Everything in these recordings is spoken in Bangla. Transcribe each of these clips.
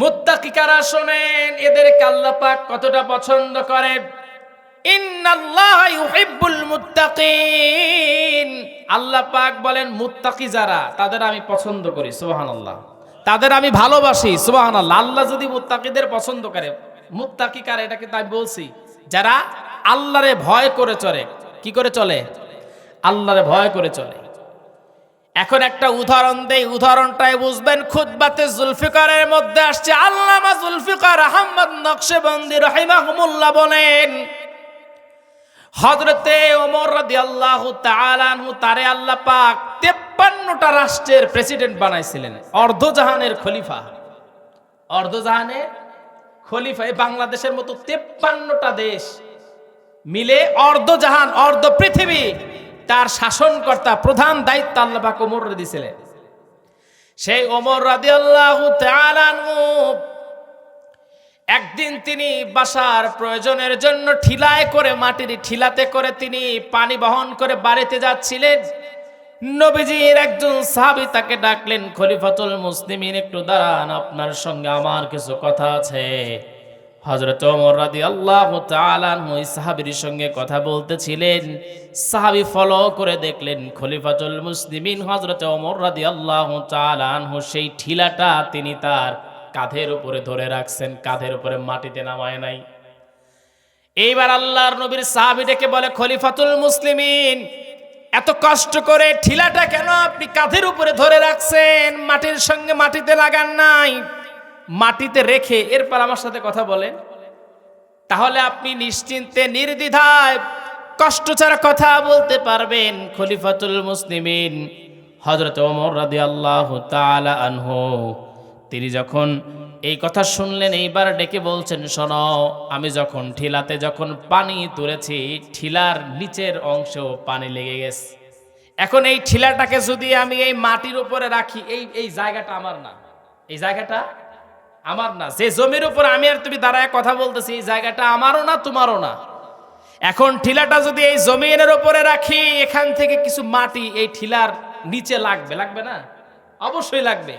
মুত্তাকিকারা শোনেন এদেরকে আল্লাহ পাক কতটা পছন্দ মুত্তাকিন। আল্লাহ পাক বলেন, মুত্তাকি যারা, তাদের আমি পছন্দ করি, সুবহানাল্লাহ। তাদের আমি ভালোবাসি, সুবহানাল্লাহ। আল্লাহ আল্লাহ যদি মুত্তাকিদের পছন্দ করে মুত্তাকি কার এটাকে তাই বলছি, যারা আল্লাহরে ভয় করে চলে কি করে চলে? আল্লাহরে ভয় করে চলে এখন একটা উদাহরণ দেই উদাহরণটাই বুঝবেন, খুতবাতে জুলফিকারের মধ্যে আসছে আল্লামা জুলফিকার আহমদ নকশেবন্দি রহিমাহমুল্লাহ বলেন হজরতে ওমর রাদিয়াল্লাহু তাআলা আনহু, তারে আল্লাহ পাক 53টা রাষ্ট্রের প্রেসিডেন্ট বানাইছিলেন, অর্ধজাহানের খলিফা। অর্ধজাহানের খলিফা, এই বাংলাদেশের মতো 53টা দেশ মিলে অর্ধজাহান, অর্ধ পৃথিবী তার শাসনকর্তা প্রধান দায়িত্ব আল্লাহ পাক ওমর দিছিলেন। সেই ওমর তাআলা আনহু, একদিন তিনি বাসার প্রয়োজনের জন্য ঠিলায় করে মাটির ঠিলাতে করে তিনি পানি বহন করে বাড়িতে যাচ্ছিলেন। নবীজির একজন সাহাবী তাকে ডাকলেন, খলিফাতুল মুসলিমিন, একটু দাঁড়ান, আপনার সঙ্গে আমার কিছু কথা আছে। হজরত ওমর রাদি আল্লাহ ওই সাহাবির সঙ্গে কথা বলতেছিলেন। সাহাবি ফলো করে দেখলেন খলিফাতুল মুসলিমিন হজরত ওমর রাদি আল্লাহ তালানহু সেই ঠিলাটা তিনি তার কাঁধের উপরে ধরে রাখছেন, কাঁধের উপরে মাটিতে নামায় নাই। এইবার আল্লাহর নবীর সাহাবি ডেকে বলে, খলিফাতুল মুসলিমিন, এত কষ্ট করে ঠিলাটা কেন আপনি কাঁধের উপরে ধরে রাখছেন? মাটির সঙ্গে মাটিতে লাগান নাই। মাটিতে রেখে এরপর আমার সাথে কথা বলেন। তাহলে আপনি নিশ্চিন্তে, নির্দ্বিধায়, কষ্ট ছাড়া কথা বলতে পারবেন খলিফাতুল মুসলিমিন হজরত ওমর রাদি আল্লাহ আনহু। তিনি যখন এই কথা শুনলেন, এইবার ডেকে বলছেন, শোনো, আমি যখন ঠিলাতে যখন পানি তুলেছি, ঠিলার নিচের অংশেও পানি লেগে গেছে। এখন এই ঠিলাটাকে যদি আমি এই মাটির উপরে রাখি, এই এই জায়গাটা আমার না। এই জায়গাটা আমার না, যে জমির উপর আমি আর তুমি দাঁড়ায় কথা বলতেছি, এই জায়গাটা আমারও না, তোমারও না। এখন ঠিলাটা যদি এই জমিনের উপরে রাখি, এখান থেকে কিছু মাটি এই ঠিলার নিচে লাগবে লাগবে না? অবশ্যই লাগবে।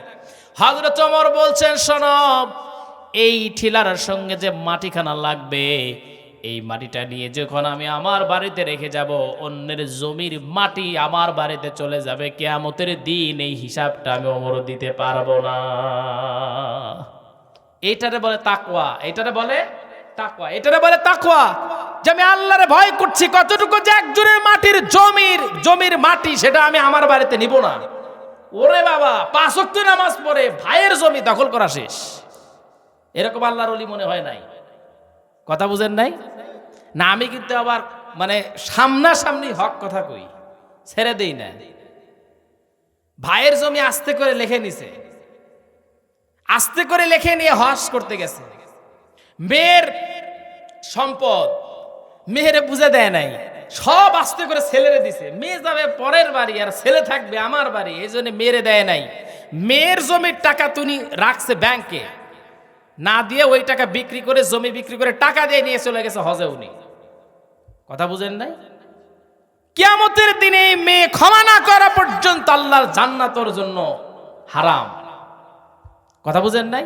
হজরত চমর বলছেন সনব এই ঠিলার সঙ্গে যে মাটিখানা লাগবে, এই মাটিটা নিয়ে যখন আমি আমার বাড়িতে রেখে যাব, অন্যের জমির মাটি আমার বাড়িতে চলে যাবে, কেয়ামতের দিন এই হিসাবটা আমি অমর দিতে পারব না। এইটারে বলে তাকওয়া এইটারে বলে তাকওয়া, এটারে বলে তাকওয়া। যে আমি আল্লাহরে ভয় করছি, কতটুকু যে একজনের মাটির জমির জমির মাটি, সেটা আমি আমার বাড়িতে নিব না। ওরে বাবা, পাঁচ নামাজ পড়ে ভাইয়ের জমি দখল করা শেষ। এরকম আল্লাহর অলি মনে হয় নাই। কথা বুঝেন নাই? না, আমি কিন্তু আবার মানে সামনাসামনি হক কথা কই, ছেড়ে দেই না ভাইয়ের জমি আস্তে করে লিখে নিছে। আস্তে করে লেখে নিয়ে হস করতে গেছে। মেয়ের সম্পদ মেয়েরে বুঝে দেয় নাই। সব আস্তে করে ছেলেরে দিছে। মেয়ে যাবে পরের বাড়ি আর ছেলে থাকবে আমার বাড়ি, এই জন্য মেয়েরে দেয় নাই। মেয়ের জমির টাকা তুমি রাখছে ব্যাংকে না দিয়ে ওই টাকা বিক্রি করে, জমি বিক্রি করে টাকা দিয়ে নিয়ে চলে গেছে হজে উনি। কথা বুঝেন নাই? কিয়ামতের দিনে মেয়ে ক্ষমা না করা পর্যন্ত আল্লাহর জান্নাতর জন্য হারাম। কথা বুঝেন নাই?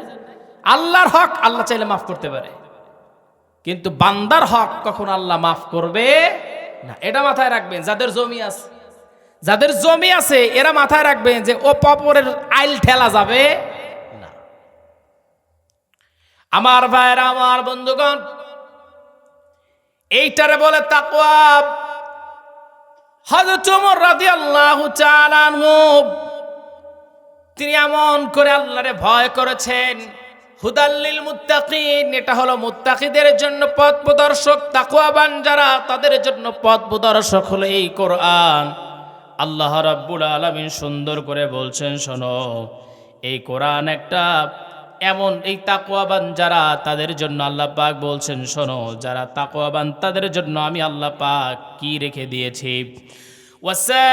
আল্লাহর হক আল্লাহ চাইলে মাফ করতে পারে। কিন্তু বান্দার হক কখন আল্লাহ মাফ করবে না। এটা মাথায় রাখবেন, যাদের জমি আছে, যাদের জমি আছে, এরা মাথায় রাখবেন যে ও পপরের আইল ঠেলা যাবে না। আমার ভাইয়েরা, আমার বন্ধুগণ, এইটারে বলে তাকওয়া। হযরত ওমর রাদিয়াল্লাহু তাআলা আনহু তিনি এমন করে আল্লাহরে ভয় করেছেন, হুদাল্লিল মুত্তাকিন এটা হলো মুত্তাকিদের জন্য পথ প্রদর্শক তাকুয়াবান যারা, তাদের জন্য পথ প্রদর্শক হলো এই কোরআন। আল্লাহ রাব্বুল আলামিন সুন্দর করে বলছেন, শোনো, এই কোরআন একটা এমন, এই তাকুয়াবান যারা, তাদের জন্য আল্লাহ পাক বলছেন, শোনো, যারা তাকুয়াবান তাদের জন্য আমি আল্লাহ পাক কি রেখে দিয়েছি? ওয়াসা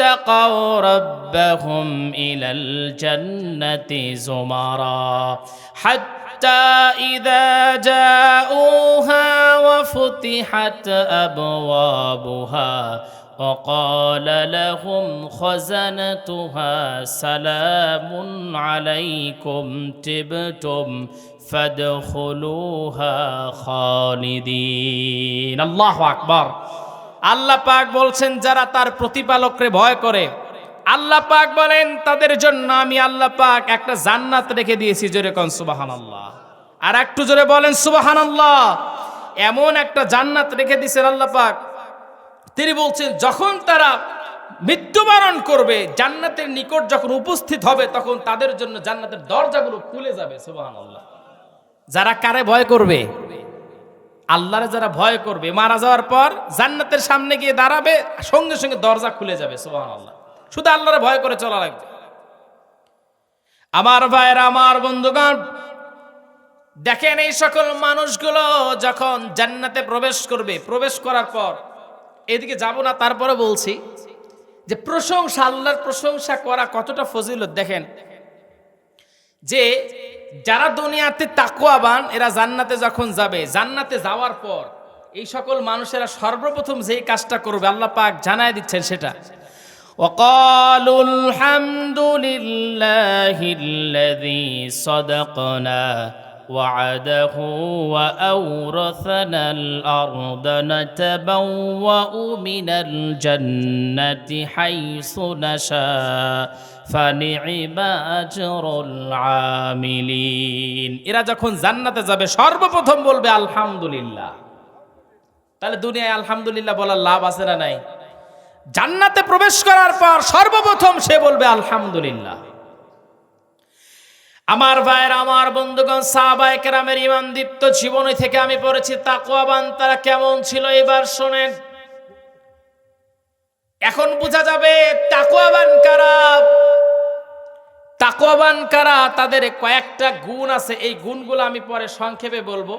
اتقوا ربهم إلى الجنة زمرا. حتى إذا جاءوها وفتحت أبوابها وقال لهم خزنتها سلام عليكم تبتم فادخلوها خالدين. الله أكبر. আল্লাহ পাক বলছেন, যারা তার প্রতিপালকরে ভয় করে, আল্লাহ পাক বলেন, তাদের জন্য আমি আল্লাহ পাক একটা জান্নাত রেখে দিয়েছি, জোরে কন সুবাহান আল্লাহ আর একটু জোরে বলেন সুবাহান আল্লাহ এমন একটা জান্নাত রেখে দিয়েছেন আল্লাহ পাক। তিনি বলছেন, যখন তারা মৃত্যুবরণ করবে, জান্নাতের নিকট যখন উপস্থিত হবে, তখন তাদের জন্য জান্নাতের দরজাগুলো খুলে যাবে সুবাহান আল্লাহ যারা কারে ভয় করবে? আল্লাহরে যারা ভয় করবে, মারা যাওয়ার পর জান্নাতের সামনে গিয়ে দাঁড়াবে সঙ্গে সঙ্গে দরজা খুলে যাবে সুবাহান আল্লাহ শুধু আল্লাহরে ভয় করে চলা লাগবে। আমার ভাইয়েরা, আমার বন্ধুগণ, দেখেন এই সকল মানুষগুলো যখন জান্নাতে প্রবেশ করবে, প্রবেশ করার পর, এদিকে যাব না, তারপরে বলছি যে প্রশংসা, আল্লাহর প্রশংসা করা কতটা ফজিলত, দেখেন। যে যারা দুনিয়াতে তাকুয়াবান এরা জান্নাতে যখন যাবে জান্নাতে যাওয়ার পর এই সকল মানুষেরা সর্বপ্রথম যেই কাজটা করবে আল্লাহ পাক জানায় দিচ্ছেন সেটা وقالوا الحمد لله الذي صدقنا وعده وأورثنا الأرض نتبوأ من الجنة حيث نشاء এরা যখন জান্নাতে যাবে, সর্বপ্রথম বলবে, আলহামদুলিল্লাহ। তাহলে দুনিয়ায় আলহামদুলিল্লাহ বলার লাভ আছে না নাই? জান্নাতে প্রবেশ করার পর সর্বপ্রথম সে বলবে, আলহামদুলিল্লাহ। আমার ভাইয়ের, আমার বন্ধুগণ, সাহাবায়ে ইমান দীপ্ত জীবনী থেকে আমি পড়েছি তাকুয়াবান তারা কেমন ছিল এবার শোনেন। এখন বোঝা যাবে তাকুয়াবান কারা? তাকওয়াবান কারা? তাদের কয়েকটা গুণ আছে। এই গুণগুলো আমি পরে সংক্ষেপে বলব।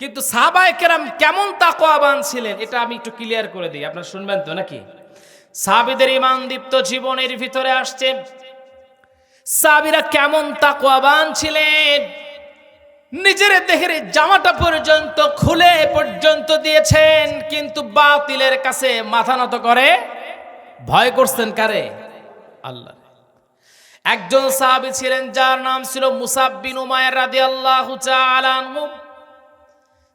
কিন্তু সাহাবায়ে কেরাম কেমন তাকওয়াবান ছিলেন, এটা আমি একটু ক্লিয়ার করে দিই। আপনারা শুনবেন তো নাকি? সাহাবিদের ইমান দীপ্ত জীবনের ভিতরে আসছে। সাবিরা কেমন তাকওয়াবান ছিলেন? নিজের দেহের জামাটা পর্যন্ত খুলে পর্যন্ত দিয়েছেন, কিন্তু বাতিলের কাছে মাথা নত করে ভয় করছেন কারে? আল্লাহ। একজন সাহাবী ছিলেন, যার নাম ছিল মুসাব বিন উমায়ের তাআলা আনহু।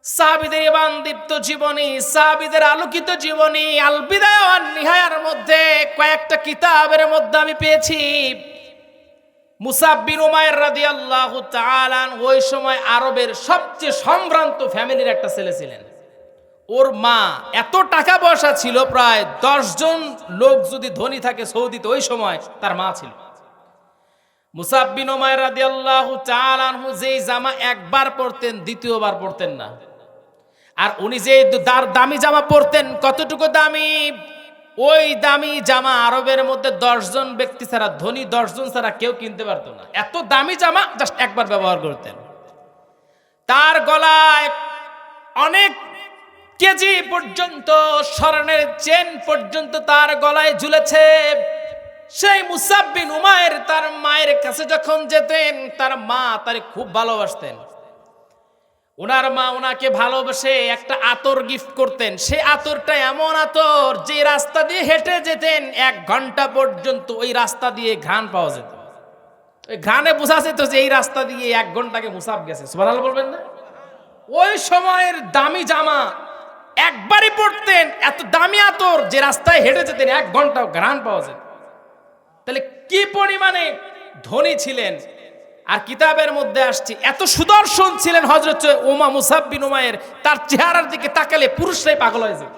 সাহাবিদের ইমান দীপ্ত জীবনী, সাহাবিদের আলোকিত জীবনী আল বিদায় ওয়ান নিহায়ার মধ্যে কয়েকটা কিতাবের মধ্যে আমি পেয়েছি। মুসাব বিন উমায়ের রাদিয়াল্লাহু তাআলা ওই সময় আরবের সবচেয়ে সম্ভ্রান্ত ফ্যামিলির একটা ছেলে ছিলেন। ওর মা এত টাকা পয়সা ছিল, প্রায় দশজন লোক যদি ধনী থাকে সৌদিতে, ওই সময় তার মা ছিল। মুসাব বিন উমায়ের রাদিয়াল্লাহু আনহু যেই জামা একবার পরতেন, দ্বিতীয়বার পরতেন না। আর উনি যে দামি জামা পরতেন, কতটুকু দামি? ওই দামি জামা আরবের মধ্যে দশজন ব্যক্তি ছাড়া, ধনী দশজন ছাড়া কেউ কিনতে পারতো না। এত দামি জামা জাস্ট একবার ব্যবহার করতেন। তার গলায় অনেক কেজি পর্যন্ত, স্বর্ণের চেন পর্যন্ত তার গলায় ঝুলেছে। সেই মুসাব্বিন উমায়ের তার মায়ের কাছে যখন যেতেন, তার মা তারে খুব ভালোবাসতেন। ওনার মা ওনাকে ভালোবেসে একটা আতর গিফট করতেন। সে আতরটা এমন আতর যে রাস্তা দিয়ে হেঁটে যেতেন, এক ঘণ্টা পর্যন্ত ওই রাস্তা দিয়ে ঘ্রাণ পাওয়া যেত। ওই ঘ্রাণে বোঝা যেত যে এই রাস্তা দিয়ে এক ঘন্টাকে মুসাফ গেছে। সুবহানাল্লাহ বলবেন না? ওই সময়ের দামি জামা একবারই পড়তেন এত দামি আতর যে রাস্তায় হেঁটে যেতেন, এক ঘণ্টা ঘ্রাণ পাওয়া যেত। তাহলে কি পরিমাণে ধনী ছিলেন? আর কিতাবের মধ্যে আসছে, এত সুদর্শন ছিলেন হজরত ওমা মুসাব্বিন উমায়ের তার চেহারার দিকে তাকালে পুরুষরাই পাগল হয়ে যেত।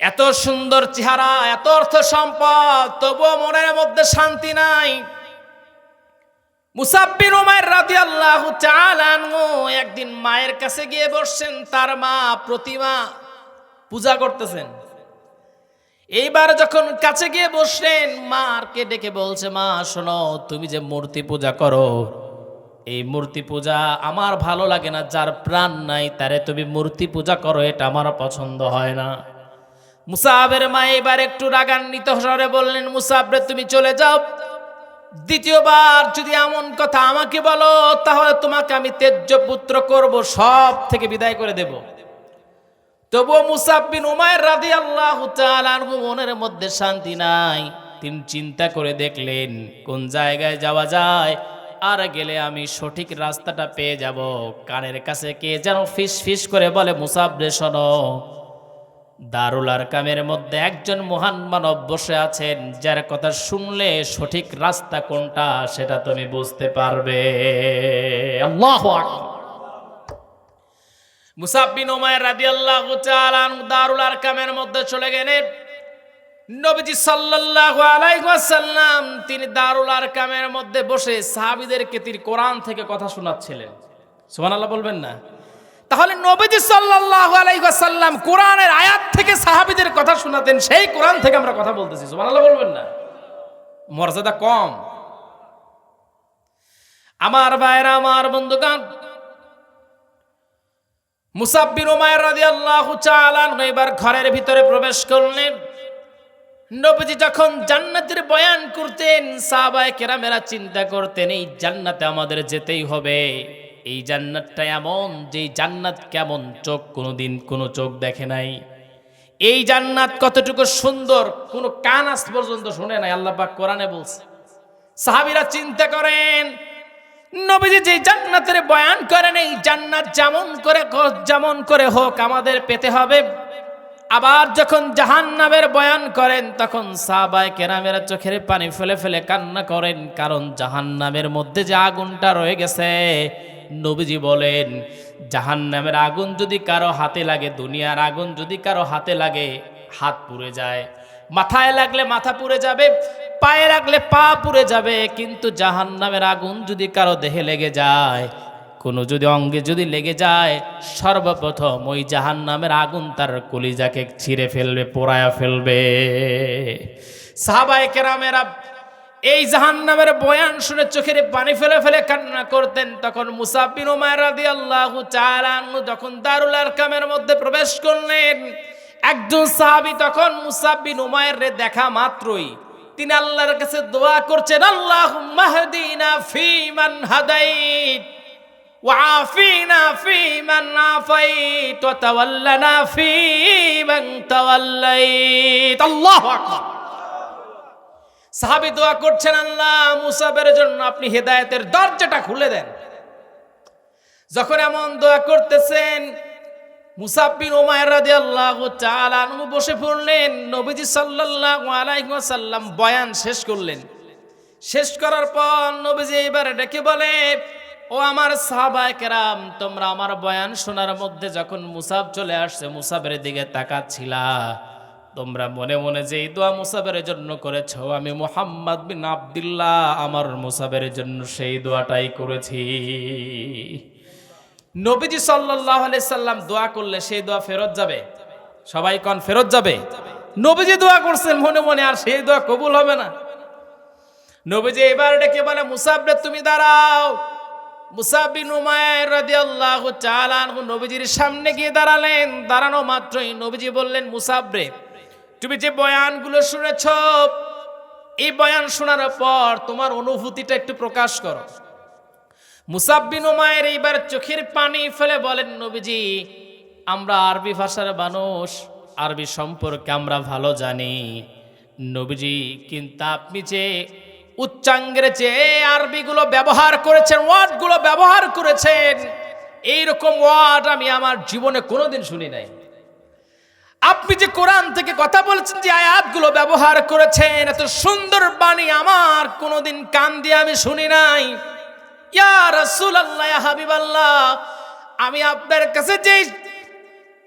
এত সুন্দর চেহারা, এত অর্থ সম্পদ, তবুও মনের মধ্যে শান্তি নাই। মুসাব্বির উমায়ের তাআলা আনহু একদিন মায়ের কাছে গিয়ে বসছেন, তার মা প্রতিমা পূজা করতেছেন। এইবার যখন কাছে গিয়ে বসলেন মারকে ডেকে বলছে, মা, শোনো, তুমি যে মূর্তি পূজা করো, এই মূর্তি পূজা আমার ভালো লাগে না, যার প্রাণ নাই তারে তুমি মূর্তি পূজা করো, এটা আমার পছন্দ হয় না। মুসাবের মা এবার একটু রাগান্বিত স্বরে বললেন মুসাবরে তুমি চলে যাও। দ্বিতীয়বার যদি এমন কথা আমাকে বলো, তাহলে তোমাকে আমি তেজ্য পুত্র করব, সব থেকে বিদায় করে দেব। তবুও মুসাব বিন উমায়ের রাদি আল্লাহ মনের মধ্যে শান্তি নাই। তিনি চিন্তা করে দেখলেন, কোন জায়গায় যাওয়া যায়? আর গেলে আমি সঠিক রাস্তাটা পেয়ে যাব। কানের কাছে কে যেন ফিস ফিস করে বলে মুসাবরে শোনো। দারুল আরকামের মধ্যে একজন মহান মানব বসে আছেন, যার কথা শুনলে সঠিক রাস্তা কোনটা, সেটা তুমি বুঝতে পারবে। আল্লাহ মুসাব্বিন ওমায়ের রাদিয়াল্লাহু তাআলা দারুল আরকামের মধ্যে চলে গেলেন। নবীজি সাল্লাল্লাহু আলাইহি তিনি দারুল আরকামের মধ্যে বসে সাহাবীদেরকে তিনি কোরআন থেকে কথা শোনাচ্ছিলেন। সুবহানাল্লাহ বলবেন না? তাহলে নবীজি সাল্লাল্লাহু আলাইহি কোরআনের আয়াত থেকে সাহাবীদের কথা শোনাতেন, সেই কোরআন থেকে আমরা কথা বলতেছি। সুবহানাল্লাহ বলবেন না? মর্যাদা কম। আমার ভাইরা আমার বন্ধুগণ মুসাব্বির উমায়ের রাদিয়াল্লাহু তাআলা আনহু এবার ঘরের ভিতরে প্রবেশ করলেন। নবীজি যখন জান্নাতের বয়ান করতেন, সাহাবায়ে কেরামেরা চিন্তা করতেন, এই জান্নাতে আমাদের যেতেই হবে। এই জান্নাতটা এমন, যে জান্নাত কেমন চোখ কোনোদিন কোনো চোখ দেখে নাই। এই জান্নাত কতটুকু সুন্দর, কোনো কান আজ পর্যন্ত শুনে নাই, আল্লাহ কোরআনে বলছে। সাহাবীরা চিন্তা করেন নবীজি যে জান্নাতের বয়ান করেন, এই জান্নাত যেমন করে যেমন করে হোক আমাদের পেতে হবে। আবার যখন জাহান্নামের বয়ান করেন, তখন সাহাবায়ে কেরামেরা চোখের পানি ফেলে ফেলে কান্না করেন, কারণ জাহান্নামের মধ্যে যে আগুনটা রয়ে গেছে, নবীজি বলেন, জাহান্নামের আগুন যদি কারও হাতে লাগে, দুনিয়ার আগুন যদি কারও হাতে লাগে, হাত পুড়ে যায়। মাথায় লাগলে মাথা পুড়ে যাবে পায়ে রাখলে পা পুড়ে যাবে, কিন্তু জাহান্নামের আগুন যদি কারও দেহে লেগে যায়, কোনো যদি অঙ্গে যদি লেগে যায়, সর্বপ্রথম ওই জাহান্নামের আগুন তার কলিজাকে ছিঁড়ে ফেলবে, পোড়ায়া ফেলবে। সাহাবায়ে কেরামেরা এই জাহান্নামের বয়ান শুনে চোখের পানি ফেলে ফেলে কান্না করতেন। তখন মুসাফির উমায় রাদিয়াল্লাহু তাআলা আনহু যখন দারুল আরকামের মধ্যে প্রবেশ করলেন, একজন সাহাবী তখন মুসাফির উমায়ের দেখা মাত্রই তিনি আল্লাহর কাছে দোয়া করছেন আল্লাহুম্মা হদিনা ফীমান হাদাইত وعافينا فيمن عافيت وتولنا فيمن توليت الله أكبر সাহাবি দোয়া করছেন আল্লাহ মুসাবের জন্য আপনি হেদায়েতের দরজাটা খুলে দেন যখন এমন দোয়া করতেছেন মুসাব্বিন ওমায়ের রাদিয়াল্লাহু তাআলা আনহু বসে পড়লেন, নবীজি সাল্লাল্লাহু আলাইহি ওয়াসাল্লাম বয়ান শেষ করলেন। শেষ করার পর নবীজি এবারে ডেকে বলে, ও আমার সাহাবায়ে কেরাম, তোমরা আমার বয়ান শোনার মধ্যে যখন মুসাব চলে আসছে, মুসাবের দিকে তাকাচ্ছিলা। তোমরা মনে মনে যে এই দোয়া মুসাবের জন্য করেছ, আমি মোহাম্মদ বিন আব্দুল্লাহ, আমার মুসাবের জন্য সেই দোয়াটাই করেছি। নবীজি সাল্লাহ সাল্লাম দোয়া করলে সেই দোয়া ফেরত যাবে। সবাই কন, ফেরত যাবে? নবীজি দোয়া করছেন মনে মনে, আর সেই দোয়া কবুল হবে না। নবীজি এবার ডেকে বলে, মুসাবরে, তুমি দাঁড়াও। মুসাবিন উমায়ের রাদিয়াল্লাহু তাআলা আনহু নবীজির সামনে গিয়ে দাঁড়ালেন। দাঁড়ানো মাত্রই নবীজি বললেন, মুসাবরে, তুমি যে বয়ানগুলো শুনেছ, এই বয়ান শোনার পর তোমার অনুভূতিটা একটু প্রকাশ করো। মুসাব্বিন উমায়ের এইবার চোখের পানি ফেলে বলেন, নবীজি, আমরা আরবি ভাষার মানুষ, আরবি সম্পর্কে আমরা ভালো জানি। নবীজি, কিন্তু আপনি যে উচ্চাঙ্গের যে আরবিগুলো ব্যবহার করেছেন, ওয়ার্ডগুলো ব্যবহার করেছেন, এইরকম ওয়ার্ড আমি আমার জীবনে কোনোদিন শুনি নাই। আপনি যে কোরআন থেকে কথা বলেছেন, যে আয়াতগুলো ব্যবহার করেছেন, এত সুন্দর বাণী আমার কোনোদিন কান দিয়ে আমি শুনি নাই। ইয়া রাসূলুল্লাহ, ইয়া হাবিবাল্লাহ, আমি আপনার কাছে যে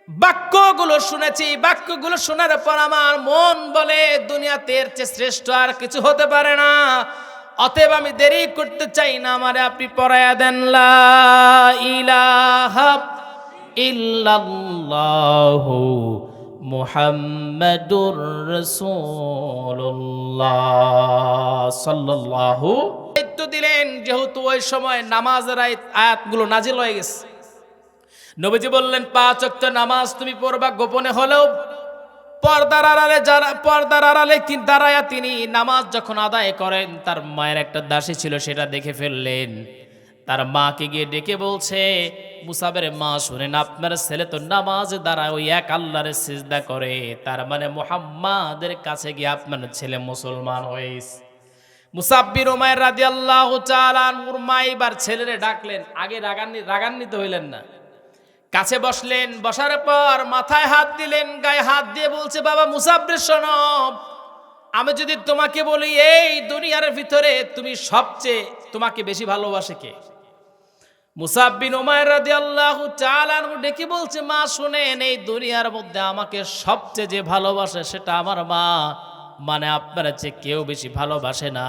বাক্যগুলো শুনেছি বাক্যগুলো শোনার পর আমার মন বলে, দুনিয়াতে এর চেয়ে শ্রেষ্ঠ আর কিছু হতে পারে না। অতএব আমি দেরি করতে চাই না, আমারে আপনি পড়ায়া দেন ইল্লাল্লাহু মুহাম্মাদুর রাসূলুল্লাহ, সাল্লাল্লাহু দায়িত্ব দিলেন, যেহেতু ওই সময় নামাজের আয়াত- আয়াতগুলো নাজিল হয়ে গেছে। নবীজি বললেন, পাঁচ ওয়াক্ত নামাজ তুমি পড়বা গোপনে হলেও পর্দার আড়ালে যারা পর্দার আড়ালে দাঁড়ায়া তিনি নামাজ যখন আদায় করেন, তার মায়ের একটা দাসী ছিল, সেটা দেখে ফেললেন। তার মাকে গিয়ে ডেকে বলছে, মুসাবের মা, শুনেন, আপনার ছেলে তো নামাজ দ্বারা ওই এক আল্লাহরে সিজদা করে। তার মানে মোহাম্মাদের কাছে গিয়ে আপনার ছেলে মুসলমান হয়েছে। মুসাব্বির উমায়ের রাদি আল্লাহ চালানুর মা এবার ছেলেরে ডাকলেন। আগে রাগান্বিত রাগান্বিত হইলেন না। কাছে বসলেন, বসার পর মাথায় হাত দিলেন, গায়ে হাত দিয়ে বলছে, বাবা, মুসাব্বির শোনব আমি যদি তোমাকে বলি, এই দুনিয়ার ভিতরে তুমি সবচেয়ে তোমাকে বেশি ভালোবাসে কে? মুসাব্বিন ওমায় রাদি আল্লাহ চালানু ডেকে বলছে, মা, শুনেন, এই দুনিয়ার মধ্যে আমাকে সবচেয়ে যে ভালোবাসে সেটা আমার মা। মানে আপনারা চেয়ে কেউ বেশি ভালোবাসে না।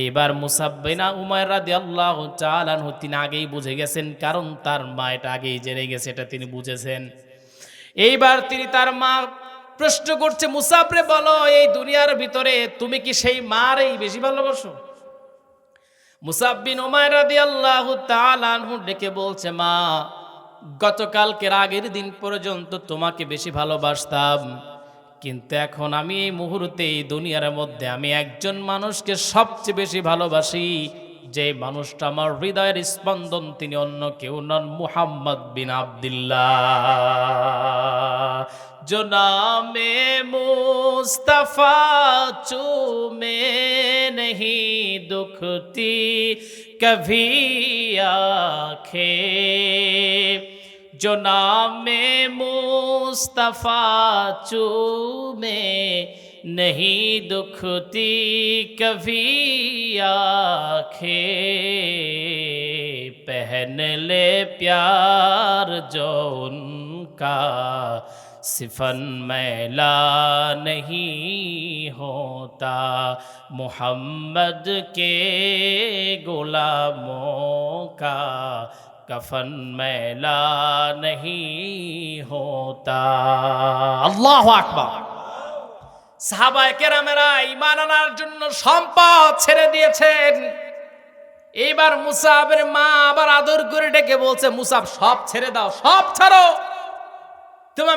এইবার মুসাব্বিনা উমায় রাদি আল্লাহ চালানহু তিনি আগেই বুঝে গেছেন, কারণ তার মা এটা আগেই জেনে গেছে, এটা তিনি বুঝেছেন। এইবার তিনি তার মা প্রশ্ন করছে মুসাফরে বলো, এই দুনিয়ার ভিতরে তুমি কি সেই মারই বেশি ভালোবাসো? মুসাব্বিন ওমায় রাদি আল্লাহ তালানহু ডেকে বলছে, মা, গতকালকের আগের দিন পর্যন্ত তোমাকে বেশি ভালোবাসতাম। কিন্তু এখন আমি এই মুহূর্তে এই দুনিয়ার মধ্যে আমি একজন মানুষকে সবচেয়ে বেশি ভালোবাসি, যে মানুষটা আমার হৃদয়ের স্পন্দন, তিনি অন্য কেউ নন, মুহাম্মদ বিন আবদুল্লাহ। জোনামে মুস্তফা চুমে নেহি দুখতি কভি আখে। जो नाम मुस्तफ़ा चूमे, नहीं दुखती कभी आँखें। पहन ले प्यार जो उनका, सिफन मैला नहीं होता। मोहम्मद के गुलामों का کفن میلا نہیں ہوتا আল্লাহ আকবার। সাহাবায়ে কেরামেরা ইমান আনার জন্য সম্পদ ছেড়ে দিয়েছেন। এইবার মুসাফের মা আবার আদর করে ডেকে বলছে, মুসাব, সব ছেড়ে দাও, সব ছাড়ো। তুমি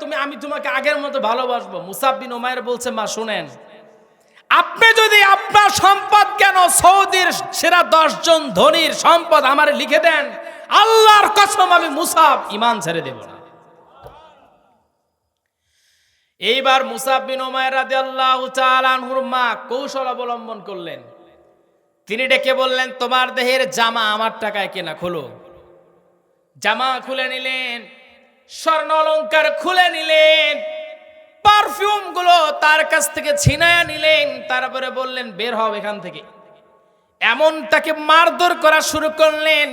তুমি, আমি তোমাকে আগের মতো ভালোবাসবো। মুসাফ বিন ওমায়ের বলছে, মা, শুনেন, আপনি যদি আপনার সম্পদ কেন সৌদির সেরা দশজন ধনির সম্পদ আমার লিখে দেন আল্লাহর কসম আমি মুসাব ইমান ছেড়ে দেব না। এইবার মুসাব্বিন ওমায়ের রাদি আল্লাহ চালানহুর মা কৌশল অবলম্বন করলেন। তিনি ডেকে বললেন, তোমার দেহের জামা আমার টাকায় কেনা, খোলো। জামা খুলে নিলেন, স্বর্ণ অলঙ্কার খুলে নিলেন পারফিউমগুলো তার কাছ থেকে ছিনায়া নিলেন, তারপরে বললেন, বের হও এখান থেকে। এমন তাকে মারধর করা শুরু করলেন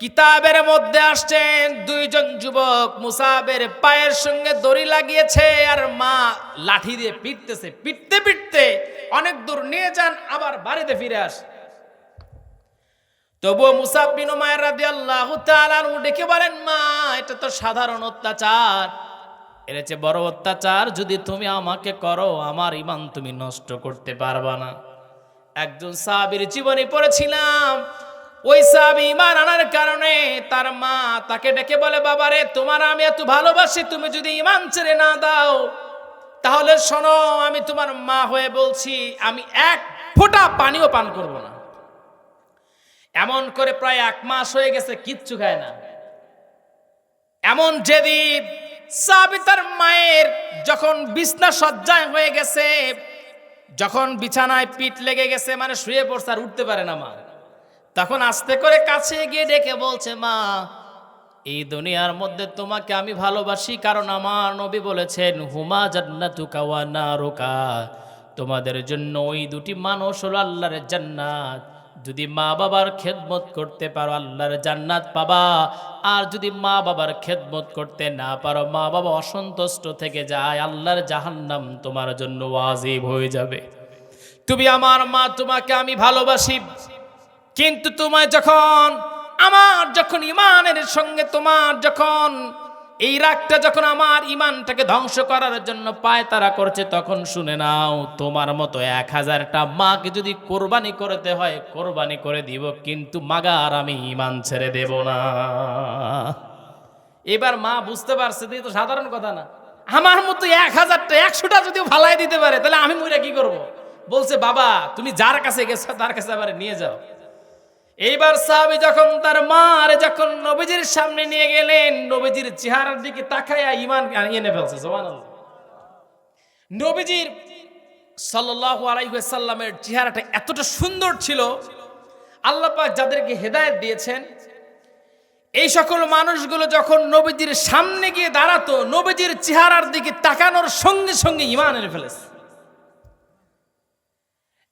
কিতাবের মধ্যে আসছেন, দুইজন যুবক মুসাবের পায়ের সঙ্গে দড়ি লাগিয়েছে আর মা লাঠি দিয়ে পিটতেছে, পিটতে পিটতে অনেক দূর নিয়ে যান, আবার বাড়িতে ফিরে আসে। তবুও মুসাব বিন মায়ের রাদি আল্লাহ ডেকে বলেন, মা, এটা তো সাধারণ অত্যাচার। এর চেয়ে বড় অত্যাচার যদি তুমি আমাকে করো, আমার ইমান তুমি নষ্ট করতে পারবা না। একজন সাহাবীর জীবনে পড়েছিলাম ওই সাহাবী ইমান আনার কারণে তার মা তাকে ডেকে বলে, বাবারে, তোমার আমি এত ভালোবাসি, তুমি যদি ইমান ছেড়ে না দাও, তাহলে শোনো, আমি তোমার মা হয়ে বলছি, আমি এক ফোঁটা পানিও পান করব না। এমন করে প্রায় এক মাস হয়ে গেছে, কিচ্ছু খায় না। এমন যেদিন সাবিতার মায়ের যখন বিছনা সজ্জায় হয়ে গেছে, যখন বিছানায় পিঠ লেগে গেছে মানে শুয়ে পড়ছে আর উঠতে পারে না মা। তখন আস্তে করে কাছে গিয়ে ডেকে বলছে, মা, এই দুনিয়ার মধ্যে তোমাকে আমি ভালোবাসি কারণ আমার নবী বলেছেন, হুমা জান্নাতুকা ওয়া নারুকা। তোমাদের জন্য ওই দুটি মানুষ হলো আল্লাহর জান্নাত। যদি মা বাবার খেদমত করতে পারো, আল্লাহর জান্নাত পাবা। আর যদি মা বাবার খেদমত করতে না পারো, মা বাবা অসন্তুষ্ট থেকে যায়, আল্লাহর জাহান্নাম তোমার জন্য ওয়াজিব হয়ে যাবে। তুমি আমার মা, তোমাকে আমি ভালোবাসি। কিন্তু তোমায় যখন, আমার যখন ইমানের সঙ্গে তোমার যখন, এই রাগটা যখন আমার ইমানটাকে ধ্বংস করার জন্য পায় তারা করছে, তখন শুনে নাও, তোমার মতো এক হাজারটা মাকে যদি কোরবানি করতে হয়, কোরবানি করে দিব, কিন্তু মাগার আমি ইমান ছেড়ে দেব না। এবার মা বুঝতে পারছে তুই তো সাধারণ কথা না। আমার মতো এক হাজারটা একশোটা যদি ফালাই দিতে পারে, তাহলে আমি মইরা কি করব? বলছে, বাবা, তুমি যার কাছে গেছো, তার কাছে আবার নিয়ে যাও। এইবার সাহাবি যখন তার মার যখন নবীজির সামনে নিয়ে গেলেন, নবীজির চেহারার দিকে তাকায়া ইমান এনে ফেলছে নবীজির সাল্লাল্লাহু আলাইহি সাল্লামের চেহারাটা এতটা সুন্দর ছিল, আল্লাহ পাক যাদেরকে হেদায়েত দিয়েছেন, এই সকল মানুষগুলো যখন নবীজির সামনে গিয়ে দাঁড়াতো, নবীজির চেহারার দিকে তাকানোর সঙ্গে সঙ্গে ইমান এনে ফেলেছে।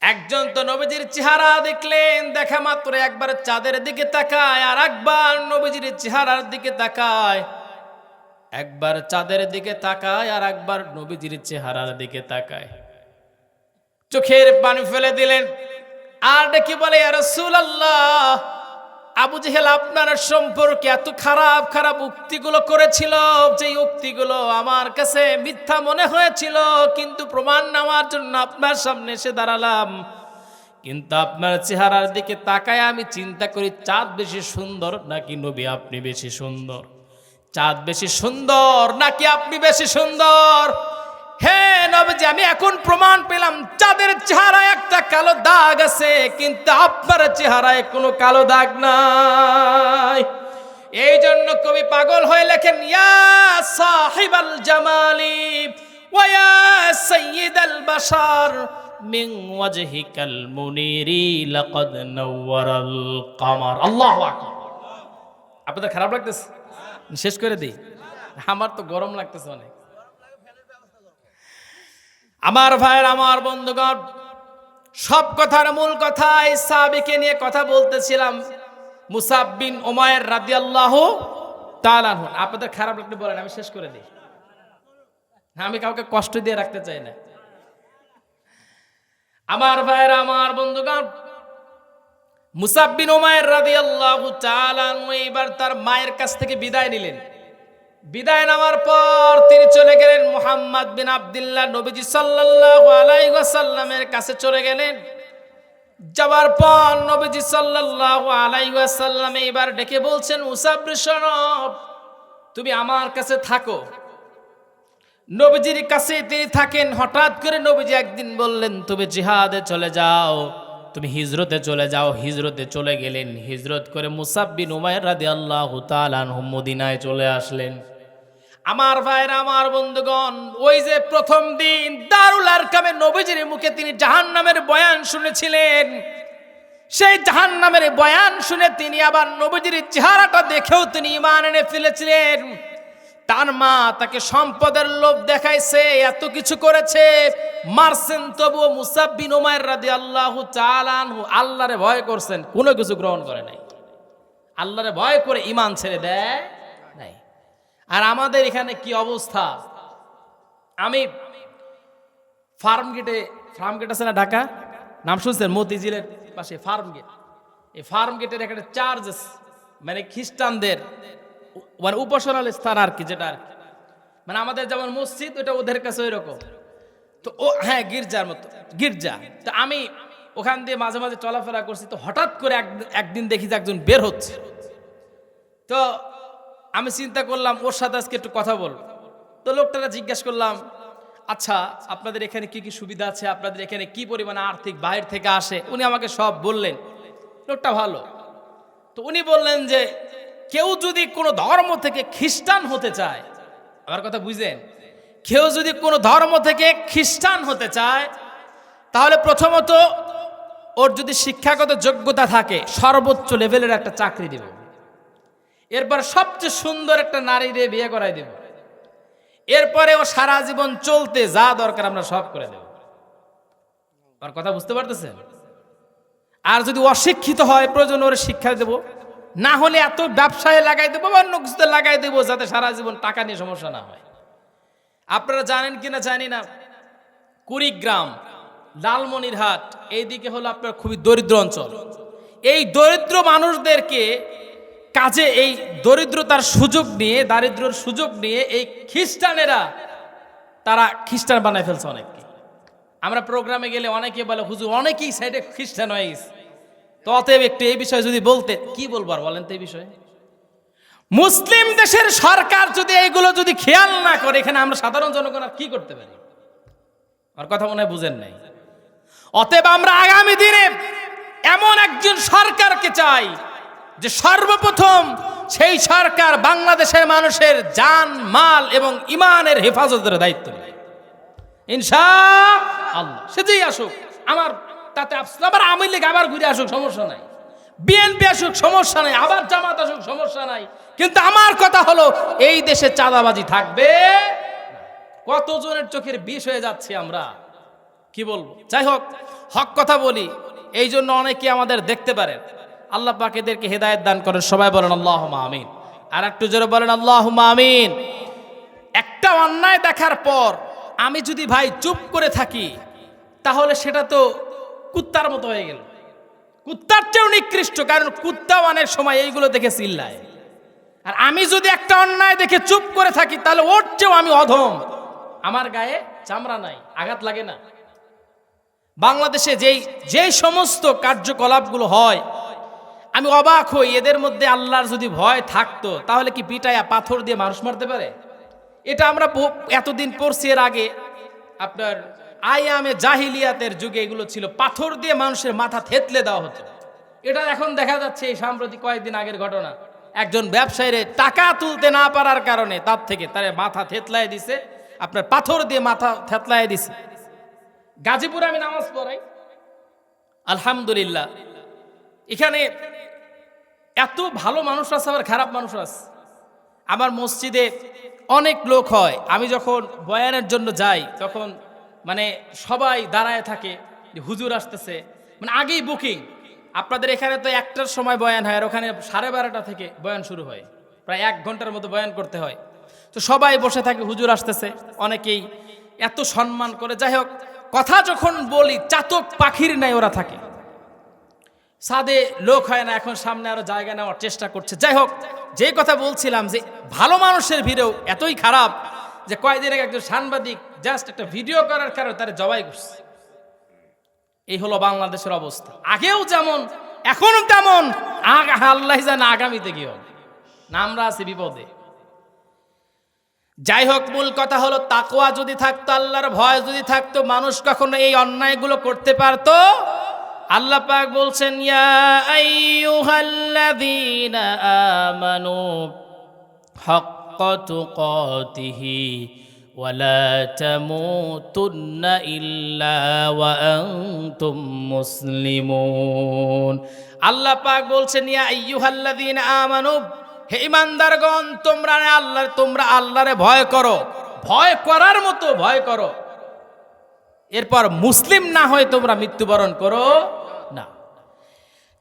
একজন তো নবীজির চেহারা দেখলেন, দেখা মাত্র একবার চাঁদের দিকে তাকায় আর একবার নবীজির চেহারার দিকে তাকায়। একবার চাঁদের দিকে তাকায় আর একবার নবীজির চেহারার দিকে তাকায়। চোখের পানি ফেলে দিলেন। আর ডেকে বলে রাসূলুল্লাহ আবু জেহেল আপনার সম্পর্কে এত খারাপ খারাপ উক্তিগুলো করেছিল যে উক্তিগুলো আমার কাছে মিথ্যা মনে হয়েছিল, কিন্তু প্রমাণ নেওয়ার জন্য আপনার সামনে এসে দাঁড়ালাম। কিন্তু আপনার চেহারার দিকে তাকায় আমি চিন্তা করি, চাঁদ বেশি সুন্দর নাকি নবী আপনি বেশি সুন্দর? চাঁদ বেশি সুন্দর নাকি আপনি বেশি সুন্দর? হে নবীজি, আমি এখন প্রমাণ পেলাম, চাঁদের চেহারায় একটা কালো দাগ আছে, কিন্তু আপনার চেহারায় কোনো কালো দাগ নাই। এই জন্য কবি পাগল হয়ে লেখেন, ইয়া সাহিবাল জামালি ওয়া সাইয়্যিদাল বাশার, মিন ওয়াজহিকাল মুনিরি লাকাদ নাওয়ারাল কামার। আল্লাহু আকবার। আপনাদের খারাপ লাগতেছে? শেষ করে দিই। আমার তো গরম লাগতেছে অনেক। আমার ভাইয়ের, আমার বন্ধুগণ, সব কথার মূল কথা এই সাহাবিকে নিয়ে কথা বলতেছিলাম। মুসাব বিন ওমায়ের রাদিয়াল্লাহ তাআলাহু আপনাদের খারাপ লাগলে বলেন, আমি শেষ করে দিই। আমি কাউকে কষ্ট দিয়ে রাখতে চাই না। আমার ভাইয়ের, আমার বন্ধুগণ, মুসাব বিন ওমায়ের রাদিয়াল্লাহু তাআলাহু এবার তার মায়ের কাছ থেকে বিদায় নিলেন। বিদায় নেওয়ার পর তিনি চলে গেলেন মোহাম্মদ বিন আব্দুল্লাহ নবীজি সাল্লাল্লাহু ওয়াসাল্লামের কাছে চলে গেলেন। যাওয়ার পর নবীজি সাল্লাল্লাহু আলাইহি ওয়াসাল্লাম এবার ডেকে বলছেন মুসাবর শরব তুমি আমার কাছে থাকো। নবীজির কাছে তিনি থাকেন। হঠাৎ করে নবীজি একদিন বললেন, তুমি জিহাদে চলে যাও, তুমি হিজরতে চলে যাও। হিজরতে চলে গেলেন। হিজরত করে মুসাব বিন উমায়ের রাদিয়াল্লাহু তাআলা আনহু মদিনায় চলে আসলেন। আমার ভাইয়ের, আমার বন্ধুগণ, ওই যে প্রথম দিন দারুল আরকামে নবীজির মুখে তিনি জাহান্নামের বয়ান শুনেছিলেন। সেই জাহান্নামের বয়ান শুনে তিনি আবার নবীজির চেহারাটা দেখেও তিনি ইমান এনে ফেলেছিলেন। তার মা তাকে সম্পদের লোভ দেখাইছে, এত কিছু করেছে। মারছেন তবুও মুসাব্বিন উমায়ের রাদি আল্লাহ চালানহু আল্লাহরে ভয় করছেন, কোনো কিছু গ্রহণ করে নাই। আল্লাহরে ভয় করে ইমান ছেড়ে দেয়। আর আমাদের এখানে কি অবস্থা? আমি ফার্ম গেটে, ফার্ম গেট আছে না ঢাকা? নাম শুনছেন? মতিঝিলের পাশে ফার্ম গেট। এই ফার্ম গেটের একটা চার্জেস মানে খ্রিস্টানদের মানে উপাসনাল স্থান আর কি যেটা আর। মানে আমাদের যেমন মসজিদ ওটা ওদের কাছে ওই রকম তো ও হ্যাঁ গির্জার মতো, গির্জা। তো আমি ওখান দিয়ে মাঝে মাঝে চলাফেরা করছি। তো হঠাৎ করে এক- একদিন দেখি যে একজন বের হচ্ছে। তো আমি চিন্তা করলাম, ওর সাথে আজকে একটু কথা বলব তো লোকটারা জিজ্ঞেস করলাম আচ্ছা আপনাদের এখানে কি কি সুবিধা আছে? আপনাদের এখানে কি পরিমাণে আর্থিক বাইরে থেকে আসে? উনি আমাকে সব বললেন। লোকটা ভালো। তো উনি বললেন যে, কেউ যদি কোনো ধর্ম থেকে খ্রিস্টান হতে চায়, আমার কথা বুঝলেন? কেউ যদি কোনো ধর্ম থেকে খ্রিস্টান হতে চায়, তাহলে প্রথমত ওর যদি শিক্ষাগত যোগ্যতা থাকে, সর্বোচ্চ লেভেলের একটা চাকরি দেব। এরপর সবচেয়ে সুন্দর একটা নারী দিয়ে বিয়ে করাই দেব। এরপরে ও সারা জীবন চলতে যা দরকার আমরা সব করে দেব। আর কথা বুঝতে পারতেছেন? আর যদি অশিক্ষিত হয়, প্রয়োজন ওর শিক্ষা দেব। না হলে এত ব্যবসায় লাগাই দেবো বা অন্য কিছুতে লাগাই দেবো যাতে সারা জীবন টাকা নিয়ে সমস্যা না হয়। আপনারা জানেন কিনা জানি না। কুড়িগ্রাম, লালমনিরহাট, এইদিকে হলো আপনার খুবই দরিদ্র অঞ্চল। এই দরিদ্র মানুষদেরকে কাজে এই দরিদ্রতার সুযোগ নিয়ে, দারিদ্র্যর সুযোগ নিয়ে এই খ্রিস্টানেরা, তারা খ্রিস্টান বানায় ফেলছে অনেককে। আমরা প্রোগ্রামে গেলে অনেকে বলে, হুজুর, অনেকেই সাইডে খ্রিস্টান হয়ে গেছে। তো অতএব একটু এই বিষয়ে যদি বলতে, কি বলব আর বলেন তো এই বিষয়ে? মুসলিম দেশের সরকার যদি এইগুলো যদি খেয়াল না করে, এখানে আমরা সাধারণ জনগণ আর কি করতে পারি? আর কথা মনে হয় বুঝেন নাই। অতএব আমরা আগামী দিনে এমন একজন সরকারকে চাই যে সর্বপ্রথম সেই সরকার বাংলাদেশের মানুষের জান, মাল এবং ইমানের হেফাজতের দায়িত্ব নেয়। ইনশা আল্লাহ সে যেই আসুক, আমার তাতে আবার আমি লেগে আবার ঘুরে আসুক, সমস্যা নাই। বিএনপি আসুক, সমস্যা নাই, আবার জামাত আসুক, সমস্যা নাই। কিন্তু আমার কথা হলো, এই দেশে চাঁদাবাজি থাকবে? কতজনের চোখের বিষ হয়ে যাচ্ছে আমরা? কি বলব? যাই হোক, হক কথা বলি এই জন্য অনেকে আমাদের দেখতে পারেন। আল্লাহ পাক এদেরকে হেদায়ত দান করেন। সবাই বলেন আল্লাহ আমিন। আর একটু জোরে বলেন আল্লাহ আমিন। একটা অন্যায় দেখার পর আমি যদি ভাই চুপ করে থাকি, তাহলে সেটা তো কুত্তার মতো হয়ে গেল। কুত্তার চেয়েও নিকৃষ্ট, কারণ কুত্তাও অনেক সময় এইগুলো দেখে চিল্লায়। আর আমি যদি একটা অন্যায় দেখে চুপ করে থাকি, তাহলে ওর চেয়েও আমি অধম। আমার গায়ে চামড়া নাই, আঘাত লাগে না। বাংলাদেশে যেই যেই সমস্ত কার্যকলাপগুলো হয় আমি অবাক হই, এদের মধ্যে আল্লাহর যদি ভয় থাকতো, তাহলে কি পিটায়া পাথর দিয়ে মানুষ মারতে পারে? এটা আমরা এতদিন পড়ছি এর আগে। আপনার আয়ামে জাহিলিয়াতের যুগে এগুলো ছিল। পাথর দিয়ে মানুষের মাথা থেতলে দেওয়া হতো। এটা এখন দেখা যাচ্ছে এই সাম্প্রতিক কয়েকদিন আগের ঘটনা। একজন ব্যবসায়ীরে টাকা তুলতে না পারার কারণে তার থেকে তার মাথা থেতলায় দিছে। আপনার পাথর দিয়ে মাথা থেতলায় দিছে। গাজীপুরে আমি নামাজ পড়াই। আলহামদুলিল্লাহ। এখানে এত ভালো মানুষ আছে, আবার খারাপ মানুষ আছে। আমার মসজিদে অনেক লোক হয়, আমি যখন বয়ানের জন্য যাই, তখন মানে সবাই দাঁড়ায় থাকে, যে হুজুর আসতেছে। মানে আগেই বুকিং। আপনাদের এখানে তো একটার সময় বয়ান হয়, আর ওখানে সাড়ে বারোটা থেকে বয়ান শুরু হয়। প্রায় এক ঘণ্টার মতো বয়ান করতে হয়। তো সবাই বসে থাকে, হুজুর আসতেছে। অনেকেই এত সম্মান করে। যাই হোক, কথা যখন বলি, চাতক পাখির নাই ওরা থাকে। সাদে লোক হয় না, এখন সামনে আরও জায়গা নেওয়ার চেষ্টা করছে। যাই হোক যে কথা বলছিলাম যে ভালো মানুষের ভিড়েও এতই খারাপ যে কয়েকদিন আগে একজন সাংবাদিক জাস্ট একটা ভিডিও করার কারণে তারা জবাই করছে। এই হলো বাংলাদেশের অবস্থা। আগেও যেমন এখনও তেমন আল্লাহ জানে আগামীতে কি হবে। আছি বিপদে। যাই হোক, মূল কথা হলো তাকোয়া যদি থাকতো, আল্লাহর ভয় যদি থাকতো, মানুষ কখনো এই অন্যায়গুলো করতে পারতো। আল্লাহ পাক বলছেন, ইয়া আইয়ুহাল্লাযীনা আমানু তুকাতিহি ওয়ালা তামুতুন্না ইল্লা ওয়া আনতুম মুসলিমুন। আল্লাহ পাক বলছেন, ইয়া আইয়ুহাল্লাযীনা আমানু, হে ইমানদারগণ তোমরা আল্লাহ তোমরা আল্লাহরে ভয় করো। ভয় করার মতো ভয় করো। এরপর মুসলিম না হয়ে তোমরা মৃত্যুবরণ করো না।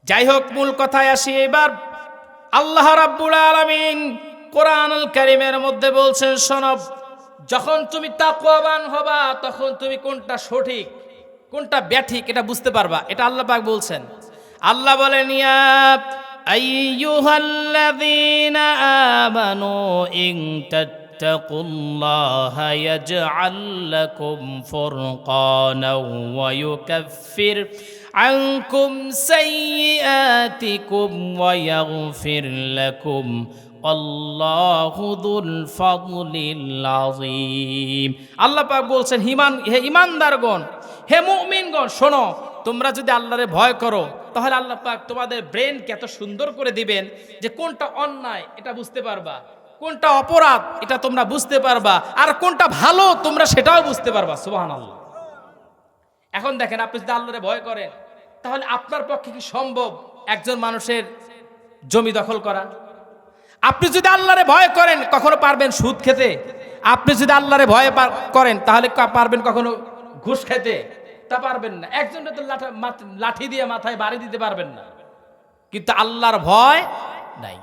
যাই হোক মূল কথায় আসি এবার। আল্লাহ রাব্বুল আলামিন কোরআনুল কারীমের মধ্যে বলছেন শোনব যখন তুমি তাকওয়াবান হবা, তখন তুমি কোনটা সঠিক, কোনটা ব্যাঠিক, এটা বুঝতে পারবা। এটা আল্লাহ পাক বলছেন। আল্লাহ বলেন, ইয়া আইয়ুহাল্লাযীনা আমানু ইন تتقوا الله يجعل لكم فرقانا ويكفر عنكم سيئاتكم ويغفر لكم والله ذو الفضل العظيم আল্লাহ পাক বলছেন হিমান হে ইমানদারগণ হে মুমিনগণ শোনো তোমরা যদি আল্লাহরে ভয় করো তাহলে আল্লাহ পাক তোমাদের ব্রেনকে এত সুন্দর করে দিবেন যে কোনটা অন্যায় এটা বুঝতে পারবা কোনটা অপরাধ, এটা তোমরা বুঝতে পারবা। আর কোনটা ভালো, তোমরা সেটাও বুঝতে পারবা সুবাহান আল্লাহ এখন দেখেন, আপনি যদি আল্লাহরে ভয় করেন, তাহলে আপনার পক্ষে কি সম্ভব একজন মানুষের জমি দখল করা? আপনি যদি আল্লাহরে ভয় করেন, কখনো পারবেন সুদ খেতে? আপনি যদি আল্লাহরে ভয় করেন, তাহলে পারবেন কখনো ঘুষ খেতে? তা পারবেন না। একজনটা তো লাঠি দিয়ে মাথায় বাড়ি দিতে পারবেন না। কিন্তু আল্লাহর ভয় নাই।